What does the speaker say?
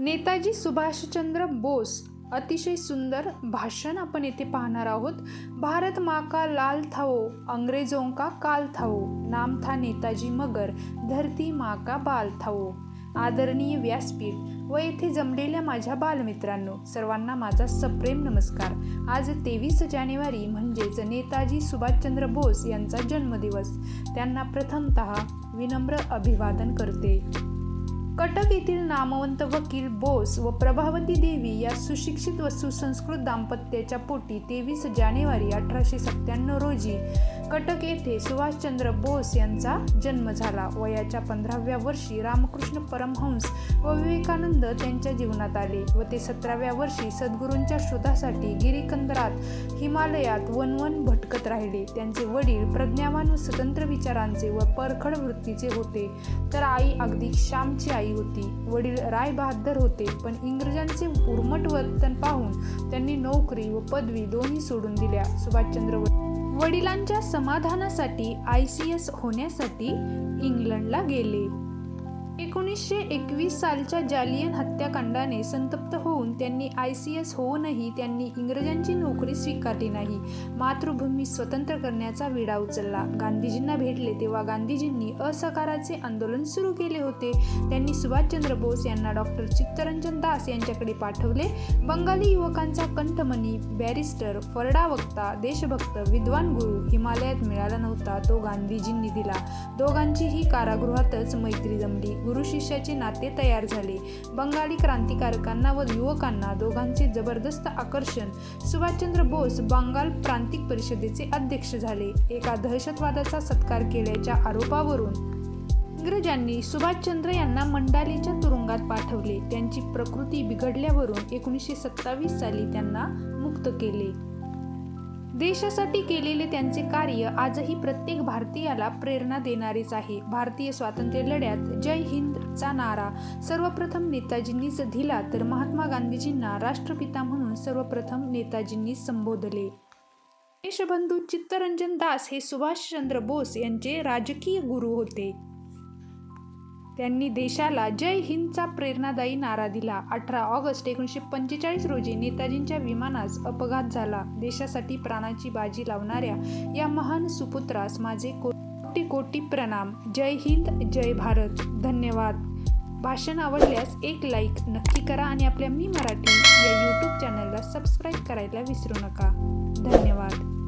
नेताजी सुभाषचंद्र बोस अतिशय सुंदर भाषण आपण येथे पाहणार आहोत. भारत माका लाल थाओ अंग्रेजों का काल थाओ नाम था नेताजी मगर धरती माका बाल थाओ. आदरणीय व्यासपीठ व येथे जमलेल्या माझ्या बालमित्रांनो सर्वांना माझा सप्रेम नमस्कार. आज तेवीस जानेवारी म्हणजेच नेताजी सुभाषचंद्र बोस यांचा जन्मदिवस. त्यांना प्रथमतः विनम्र अभिवादन करते. कटक येथील नामवंत वकील बोस व प्रभावती देवी या सुशिक्षित व सुसंस्कृत दाम्पत्याच्या पोटी तेवीस जानेवारी अठराशे सत्त्याण्णव रोजी कटक येथे सुभाषचंद्र बोस यांचा जन्म झाला. वयाच्या पंधराव्या वर्षी रामकृष्ण परमहंस व विवेकानंद त्यांच्या जीवनात आले व ते सतराव्या वर्षी सद्गुरूंच्या शोधासाठी गिरीकंदरात हिमालयात वनवन भटकत राहिले. त्यांचे वडील प्रज्ञावान व स्वतंत्र विचारांचे व परखड वृत्तीचे होते. तर आई अगदी श्यामची आई होती. वडील राय बहादर होते पण इंग्रजांचे उर्मट वर्तन पाहून त्यांनी नोकरी व पदवी दोन्ही सोडून दिल्या. सुभाषचंद्र व- वडिलांच्या समाधानासाठी आय सी एस होण्यासाठी इंग्लंडला गेले. एकोणीसशे एकवीस सालच्या जालियन हत्याकांडाने संतप्त होऊन त्यांनी आय सी एस होऊनही त्यांनी इंग्रजांची नोकरी स्वीकारली नाही. मातृभूमी स्वतंत्र करण्याचा विडा उचलला. गांधीजींना भेटले तेव्हा गांधीजींनी असहकाराचे आंदोलन सुरू केले होते. त्यांनी सुभाषचंद्र बोस यांना डॉक्टर चित्तरंजन दास यांच्याकडे पाठवले. बंगाली युवकांचा कंठमणी बॅरिस्टर फरडा वक्ता देशभक्त विद्वान गुरु हिमालयात मिळाला नव्हता तो गांधीजींनी दिला. दोघांचीही कारागृहातच मैत्री जमली. गुरु शिष्याचे नाते तयार झाले. बंगाली क्रांतिकारकांना व युवकांना दोघांचे जबरदस्त आकर्षण. सुभाषचंद्र बोस बंगाल प्रांतिक परिषदेचे अध्यक्ष झाले. एका दहशतवादाचा सत्कार केल्याच्या आरोपावरून इंग्रजांनी सुभाषचंद्र यांना मंडालेच्या तुरुंगात पाठवले. त्यांची प्रकृती बिघडल्यावरून एकोणीसशे सत्तावीस साली त्यांना मुक्त केले. देशासाठी केलेले त्यांचे कार्य आजही प्रत्येक भारतीयाला प्रेरणा देणारेच आहे. भारतीय स्वातंत्र्य लढ्यात जय हिंदचा नारा. सर्वप्रथम नेताजींनीच दिला तर महात्मा गांधीजींना राष्ट्रपिता म्हणून सर्वप्रथम नेताजींनी संबोधले. देशबंधू चित्तरंजन दास हे सुभाषचंद्र बोस यांचे राजकीय गुरु होते. त्यांनी देशाला जय हिंदचा प्रेरणादायी नारा दिला. अठरा ऑगस्ट एकोणीसशे पंचेचाळीस रोजी नेताजींच्या विमानास अपघात झाला. देशासाठी प्राणाची बाजी लावणाऱ्या या महान सुपुत्रास माझे कोटी कोटी प्रणाम. जय हिंद जय भारत. धन्यवाद. भाषण आवडल्यास एक लाईक नक्की करा आणि आपल्या मी मराठी या यूट्यूब चॅनलला सबस्क्राईब करायला विसरू नका. धन्यवाद.